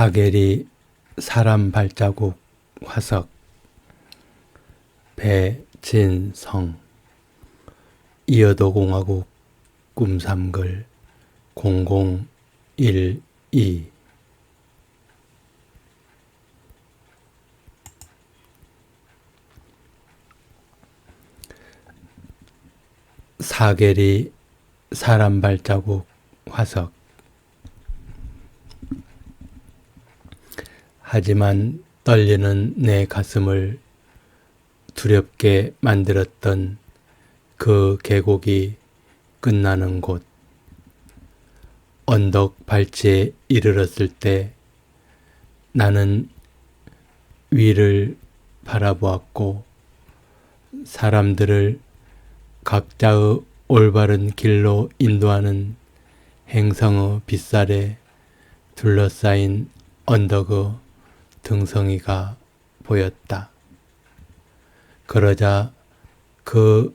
사계리 사람 발자국 화석 배진성 이어도공화국 꿈삼글 0012 사계리 사람 발자국 화석 하지만 떨리는 내 가슴을 두렵게 만들었던 그 계곡이 끝나는 곳. 언덕 발치에 이르렀을 때 나는 위를 바라보았고 사람들을 각자의 올바른 길로 인도하는 행성의 빗살에 둘러싸인 언덕의 등성이가 보였다. 그러자 그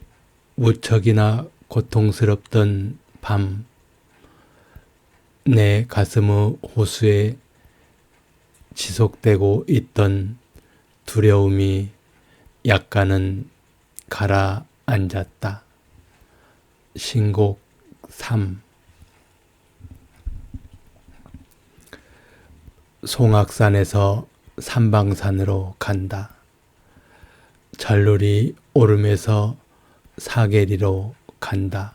무척이나 고통스럽던 밤, 내 가슴의 호수에 지속되고 있던 두려움이 약간은 가라앉았다. 신곡 3 송악산에서 삼방산으로 간다. 전룰이 오름에서 사계리로 간다.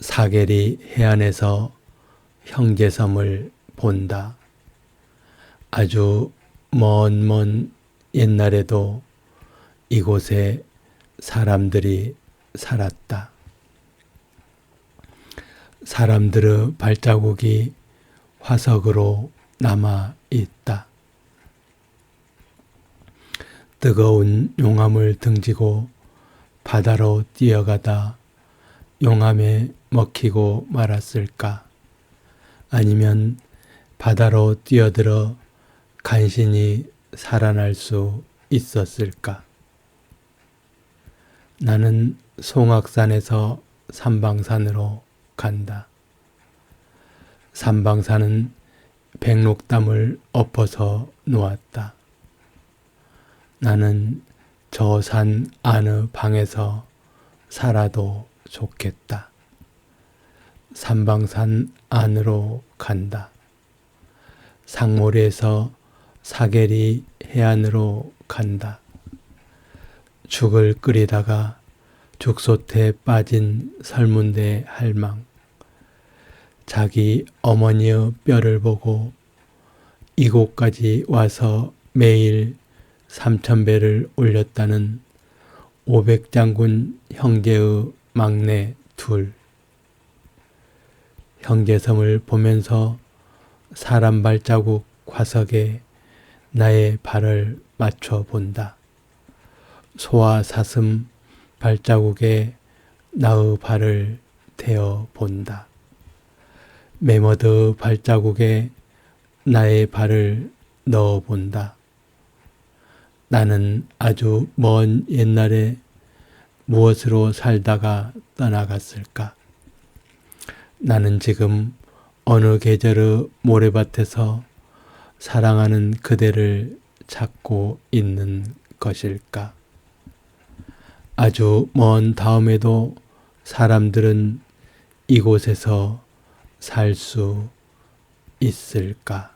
사계리 해안에서 형제섬을 본다. 아주 먼먼 옛날에도 이곳에 사람들이 살았다. 사람들의 발자국이 화석으로 남아 있다. 뜨거운 용암을 등지고 바다로 뛰어가다 용암에 먹히고 말았을까? 아니면 바다로 뛰어들어 간신히 살아날 수 있었을까? 나는 송악산에서 삼방산으로 간다. 삼방산은 백록담을 엎어서 놓았다. 나는 저산 안의 방에서 살아도 좋겠다. 삼방산 안으로 간다. 상모리에서 사계리 해안으로 간다. 죽을 끓이다가 죽솥에 빠진 설문대 할망. 자기 어머니의 뼈를 보고 이곳까지 와서 매일 삼천배를 올렸다는 오백장군 형제의 막내 둘. 형제섬을 보면서 사람 발자국 화석에 나의 발을 맞춰 본다. 소와 사슴 발자국에 나의 발을 대어 본다. 메머드 발자국에 나의 발을 넣어 본다. 나는 아주 먼 옛날에 무엇으로 살다가 떠나갔을까? 나는 지금 어느 계절의 모래밭에서 사랑하는 그대를 찾고 있는 것일까? 아주 먼 다음에도 사람들은 이곳에서 살 수 있을까?